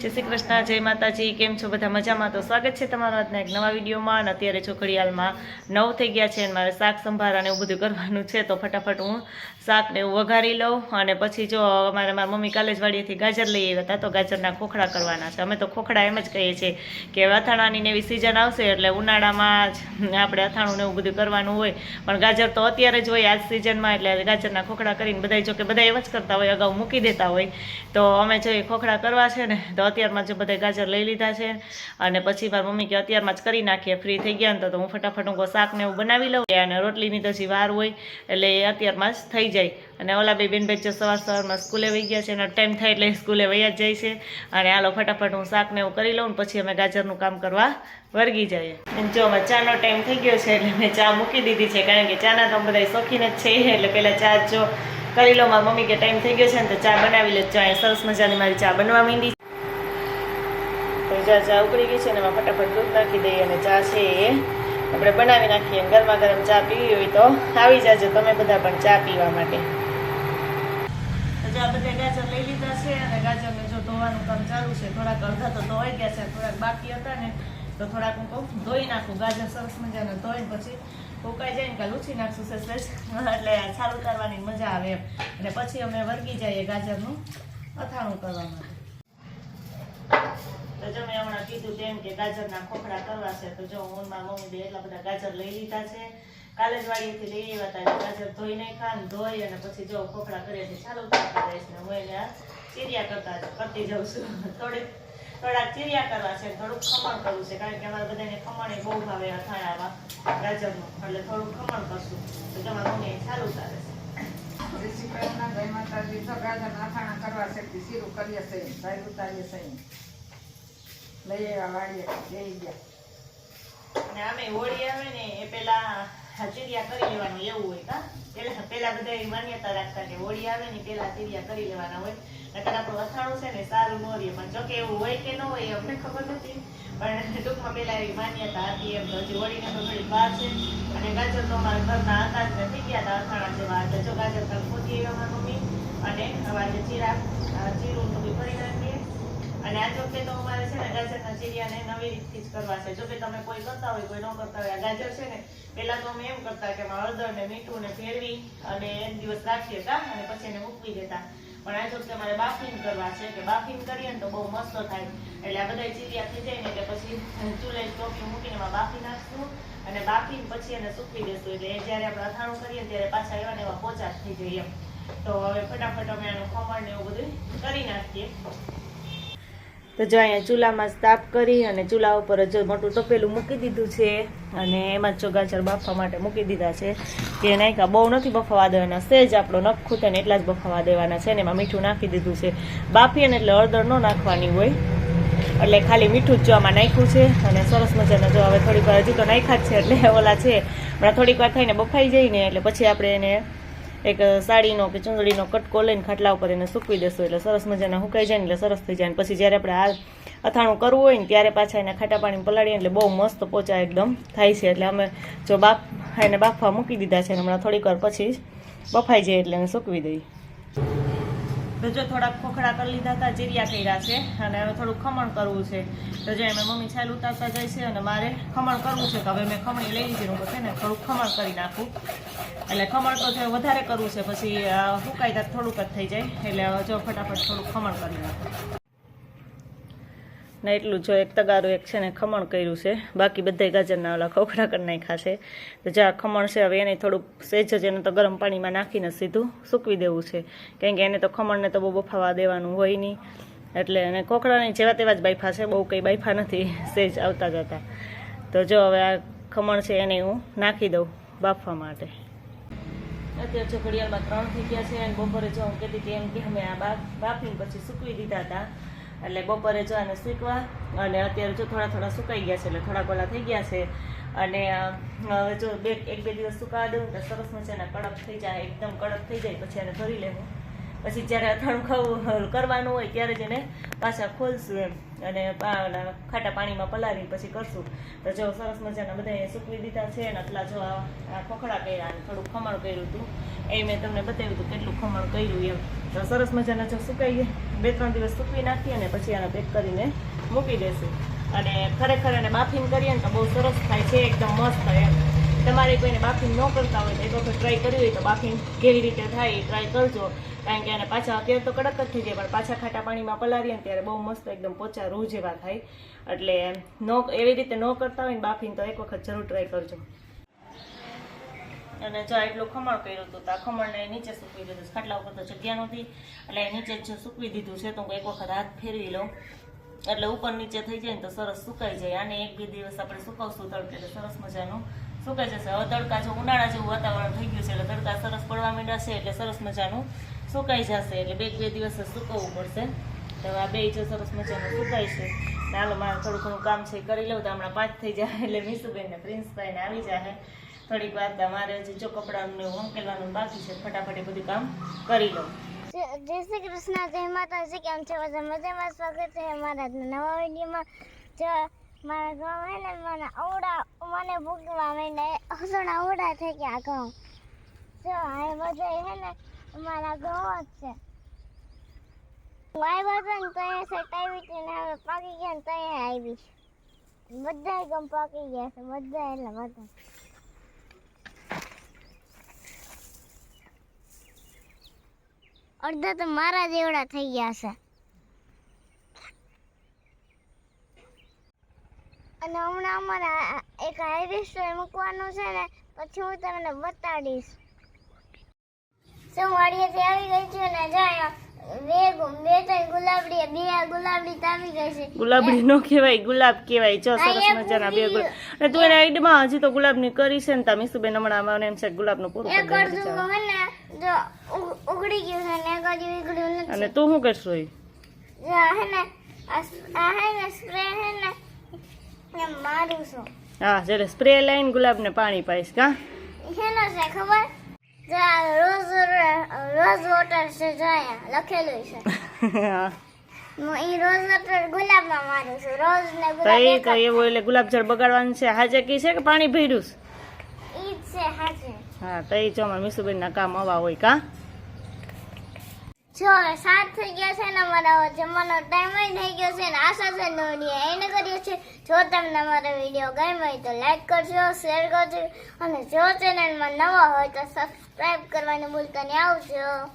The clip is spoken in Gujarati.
જય શ્રી કૃષ્ણ, જય માતાજી, કેમ છો બધા મજામાં? તો સ્વાગત છે તમારું આજના એક નવા વિડીયોમાં. અને અત્યારે છોકરીયાલમાં નવ થઈ ગયા છે અને મારે શાક સંભાર અને એવું બધું કરવાનું છે. તો ફટાફટ હું શાક ને એવું વઘારી લઉં અને પછી જો અમારે મારા મમ્મી કાલેજવાડીએથી ગાજર લઈ આવ્યા હતા, તો ગાજરના ખોખડા કરવાના છે. અમે તો ખોખડા એમ જ કહીએ છીએ કે અથાણાની એવી સિઝન આવશે એટલે ઉનાળામાં જ આપણે અથાણું ને એવું બધું કરવાનું હોય. પણ ગાજર તો અત્યારે જ હોય આજ સિઝનમાં એટલે ગાજરના ખોખડા કરીને બધા જો કે બધા એવા જ કરતા હોય, અગાઉ મૂકી દેતા હોય. તો અમે જો એ ખોખડા કરવા છે ને, તો અત્યારમાં જો બધા ગાજર લઈ લીધા છે અને પછી મારા મમ્મી કે અત્યારમાં જ કરી નાખીએ ફ્રી થઈ ગયા ને તો હું ફટાફટ હું શાકને એવું બનાવી લઉં. અને રોટલીની તો વાર હોય, એટલે અત્યારમાં જ થઈ જાય. અને ઓલા બે જો સવાર સવારમાં સ્કૂલે વહી ગયા છે, એનો ટાઈમ થાય એટલે સ્કૂલે વહી જ જાય છે. અને હાલો ફટાફટ હું શાકને એવું કરી લઉં પછી અમે ગાજરનું કામ કરવા વર્ગી જઈએ. અને જો ચાનો ટાઈમ થઈ ગયો છે એટલે મેં ચા મૂકી દીધી છે, કારણ કે ચાના તો બધા શોખીન જ છે. એટલે પહેલાં ચા જો કરી લો મારી મમ્મી કે ટાઈમ થઈ ગયો છે ને તો ચા બનાવી લે ચા સરસ મજાની મારી ચા બનવા માંડી ચા ચા ઉકળી ગઈ છે અને ફટાફટ દૂધ નાખી દઈએ અને ચા છે એ આપણે બનાવી નાખીએ. ગરમા ગરમ ચા પીવી હોય તો આવી જાજો. તમે બધા પણ ચા પીવા માટે. આ બધા ગાજર લઈ લીધા છે અને ગાજરને જો ધોવાનું કામ ચાલુ છે, થોડાક અડધા તો ધોવાઈ ગયા છે, થોડાક બાકી હતા ને, તો થોડાક ધોઈ નાખું. ગાજર સરસ મજાના ધોઈને પછી ઉકાઈ જાય ને કાં લૂછી નાખશું સહેજ એટલે છાલ ઉતારવાની મજા આવે એમ. અને પછી અમે વર્ગી જઈએ ગાજરનું અથાણું કરવા માટે. તો જો મેં હમણાં કીધું તેમ કે ગાજરના ખોખરા કરવા છે, તો જો હું મમ્મી બે એટલા બધા ગાજર લઈ લીધા છે. કાલે જ વાડીએથી લઈ આવ્યા હતા એટલે ગાજર ધોઈ નાખ્યા ને ધોઈ અને પછી જો ખોખરા કરીએ છીએ ચાલુ ઉતારતા રહીશ ને હું એને ચીરિયા કરતા કરતી જાઉં છું. થોડીક, થોડાક ચીરિયા કરવા છે થોડુંક ખમણ કરવું છે, કારણ કે અમારે બધાને ખમણ બહુ ભાવે અથાણામાં ગાજરનું. એટલે થોડુંક ખમણ કરશું. તો તમારા મમ્મી ચાલુ ચાલે છે. જય શ્રી જય માતાજી. તો ગાજર નાથાણા કરવા છે શીરું કરીએ છીએ ભાઈ ઉતારીએ છે લઈ અને આમે હોળી આવે ને એ પેલા ચીરિયા કરી લેવાનું એવું હોય પેલા બધા હોય. કે ન હોય અમને ખબર નથી. પણ ટૂંકમાં પેલા એવી માન્યતા હતી એમ તો હજી હોળીને તો થોડીક વાર છે. અને ગાજર તો અમારા ઘરના હતા જ ને ગયા હતા અથાણા જેવા. જો ગાજર પહોંચી આવ્યા મમ્મી. અને આજે ચીરા તો બી કરી નાખીએ. અને આ જોકે તો અમારે છે ને ગાજરના ચીરિયાને નવી રીતથી કરવા છે. તમે કોઈ કરતા હોય, કોઈ ન કરતા હોય ગાજર છે ને, પહેલા તો અમે એમ કરતા કે હળદર ને મીઠું ને ફેરવી અને એક દિવસ રાખીએ કા, અને પછી એને મૂકવી દેતા. પણ આ જોકે અમારે બાફીન કરવા છે કરીએ ને તો બહુ મસ્ત થાય. એટલે આ બધા ચીરિયા થઈ જાય ને એટલે પછી ચૂલે ટોપી મૂકીને એમાં બાફી નાખશું અને બાફીને પછી એને સૂકવી દેશું. એટલે જ્યારે આપણે અથાણું કરીએ ત્યારે પાછા એવા એવા પોચા થઈ જાય એમ. તો હવે ફટાફટ અમે આનું ખમણ ને એવું બધું કરી નાખીએ. તો જો અહીંયા ચૂલામાં તાપ કરી અને ચૂલા ઉપર જો મોટું તપેલું મૂકી દીધું છે અને એમાં જો ગાજર બાફવા માટે મૂકી દીધા છે. કે નાખ્યા બહુ નથી બફાવા દેવાના, સેજ આપણો નખું ખૂટે ને એટલા જ બફાવા દેવાના છે ને એમાં મીઠું નાખી દીધું છે. બાફીએ ને એટલે હળદર ન નાખવાની હોય, એટલે ખાલી મીઠું જ જો આમાં નાખ્યું છે અને સરસ મજાના જો હવે થોડીક વાર હજી તો નાખ્યા જ છે એટલે ઓલા છે. હમણાં થોડીક વાર થઈને બફાઈ જાય ને એટલે પછી આપણે એને એક સાડીનો કે ચૂંદડીનો કટકો લઈને ખાટલા ઉપર એને સૂકવી દેશું એટલે સરસ મજાના સુકાઈ જાય ને એટલે સરસ થઈ જાય પછી જ્યારે આપણે આ અથાણું કરવું હોય ને ત્યારે પાછા એને ખાટા પાણી પલાળીએ એટલે બહુ મસ્ત પોચા એકદમ થાય છે. એટલે અમે જો બાફ એને બાફવા મૂકી દીધા છે હમણાં થોડીક વાર પછી બફાઈ જાય એટલે એને સૂકવી દઈએ. તો જો થોડાક ખોખડા કરી લીધા હતા, જીરિયા કર્યા છે અને હવે થોડું ખમણ કરવું છે. તો જો એમાં મમ્મી છાલ ઉતારતા જાય છે અને મારે ખમણ કરવું છે, તો હવે મેં ખમણી લઈ લીધી છે ને, થોડુંક ખમણ કરી નાખું. એટલે ખમણ તો છે વધારે કરવું છે, પછી સુકાઈ થોડુંક જ થઈ જાય, એટલે જો ફટાફટ થોડુંક ખમણ કરી નાખું. ને એટલું જો એક તગારું એક છે ને ખમણ કર્યું છે. બાકી બધા ગાજરના ઓલા ખોખરા કરી નાખ્યા તો જ્યાં ખમણ છે, હવે એને થોડુંક સહેજ જ એને તો ગરમ પાણીમાં નાખીને સીધું સૂકવી દેવું છે. કેમ કે એને તો ખમણને તો બહુ બફાવા દેવાનું હોય નહીં. એટલે અને કોકડાની જેવા તેવા જ બાયફા છે, બહુ કંઈ બાયફા નથી સહેજ આવતા જતા. તો જો હવે આ ખમણ છે એને હું નાખી દઉં બાફવા માટે. અત્યારે જો ઘડિયાળમાં ત્રણ થઈ ગયા છે અને બપોરે જો હું કહેતી હતી એમ કે અમે આ બાફ બાફીને પછી સૂકવી દીધા હતા. એટલે બપોરે જો આને શીખવા અને અત્યારે જો થોડા થોડા સુકાઈ ગયા છે, એટલે થોડા ગોળા થઈ ગયા છે. અને હવે જો બે, એક બે દિવસ સુકાવા દઉં તો સરસ મજાના કડક થઈ જાય, એકદમ કડક થઈ જાય, પછી એને ભરી લેવું. પછી જ્યારે અથાણું ખાવું કરવાનું હોય ત્યારે જ એને પાછા ખોલશું એમ. અને ખાટા પાણીમાં પલાળીને પછી કરશું. તો જો સરસ મજાના બધા સૂકવી દીધા છે, અને આટલા જો આ ખોખડા કર્યા અને થોડું ખમણ કર્યું હતું, એ મેં તમને બતાવ્યું હતું, કેટલું ખમણ કર્યું એમ. તો સરસ મજાના જો સુકાઈ ગયા. બે ત્રણ દિવસ સૂકવી નાખીએ અને પછી આને પેક કરીને મૂકી દેશું. અને ખરેખર એને બાફિંગ કરીએ ને તો બહુ સરસ થાય છે, એકદમ મસ્ત એમ તમારે કોઈને બાફિંગ ન કરતા હોય તો એક વખત ટ્રાય કરવી હોય તો બાફિંગ કેવી રીતે થાય એ ટ્રાય કરજો. કારણ કે એને પાછા અત્યારે તો કડક જ થઈ જાય, પણ પાછા ખાટા પાણીમાં પલાળીએ ને ત્યારે બહુ મસ્ત એકદમ પોચા રૂ જેવા થાય. એટલે ન, એવી રીતે ન કરતા હોય ને બાફિંગ તો એક વખત જરૂર ટ્રાય કરજો. અને જો એટલું ખમણ કર્યું હતું, તો આ ખમણને નીચે સૂકવી દીધું છે. ખાટલા ઉપર તો જગ્યા નહોતી, એટલે નીચે જ સૂકવી દીધું છે. તો હું એક વખત હાથ ફેરવી લઉં. એટલે ઉપર નીચે થઈ જાય ને તો સરસ સુકાઈ જાય. અને એક બે દિવસ આપણે સુકવશું તડકે એટલે સરસ મજાનું સુકાઈ જશે. હવે તડકા જો ઉનાળા જેવું વાતાવરણ થઈ ગયું છે, એટલે તડકા સરસ પડવા માંડ્યા એટલે સરસ મજાનું સુકાઈ જશે. એટલે બે બે દિવસ સુકવવું પડશે. તો આ બે જો સરસ મજાનું સુકાય છે. હાલો, મારે થોડું ઘણું કામ છે કરી લઉં. તો હમણાં પાંચ થઈ જાય, એટલે મીસુબેન ને પ્રિન્સભાઈને આવી જાય થોડીક વાર તમારે હજી જો કપડાનું હંકેલવાનું બાકી છે, ફટાફટ બધું કામ કરી લો. જય શ્રી કૃષ્ણ, જય માતાજી, કેમ છે? બધા મજામાં? સ્વાગત છે મારા નવા વિડીયોમાં. જો મારા ગામ હે ને, મને અવડા મને ભૂખવા માંડે. હસણ અવડા થઈ ગયા ગામ. જો, આ બધા હે ને મારા ગામ જ છે. આવ્યા હતા ને ત્યાં છે સેટ હતી ને હવે પાકી ગયા ને ત્યાં આવી બધા ગમ પાકી ગયા છે બધા એટલે બધા. અડધા તો મારા જેવડા થઈ ગયા છે. અને હમણાં અમારા એક હાઈવે સ્ટોર મૂકવાનું છે ને પછી હું તમને બતાડીશ. શું વાડીએથી આવી ગઈ છું ને જાય બે બે ત્રણ ગુલાબડી બે આ ગુલાબડી તો આવી ગઈ છે. ગુલાબડી નો કહેવાય ગુલાબ કહેવાય. જો સરસ મજાના બે ગુલાબ અને તું એના આઈડમાં હજી તો ગુલાબની કરી છે ને તા મીસુબેન હમણાં મને એમ છે ગુલાબનું પૂરું કરી એક જો ઉગ- ઉગડી ગયું છે ને હજુ ઉગડ્યું નથી. અને તું શું કરશો એ હે ને આ હે ને સ્પ્રે હે ને એમ મારું છું. હા જ્યારે સ્પ્રે લાઈન ગુલાબને પાણી પાઈશ કા? શેનો છે ખબર? જો રોજ રોઝ રોઝ વોટર છે જો લખેલું છે. હા. એ રોઝ વોટર ગુલાબમાં મારું છું રોઝ ને તો એ તો એવું એટલે ગુલાબ જળ બગાડવાનું છે. હાજે કી છે કે પાણી ભર્યું છે? ઈ છે હાજર હા, તો એ જો કા. જો, સાત થઈ ગયા છે ને અમારા જમવાનો ટાઈમ થઈ ગયો છે ને આશા છે એને કર્યો છે. જો તમને અમારો વીડિયો ગમ્યો હોય તો લાઈક કરજો શેર કરજો અને જો ચેનલમાં નવા હોય તો સબસ્ક્રાઈબ કરવાનું ભૂલતા નહીં. આવજો.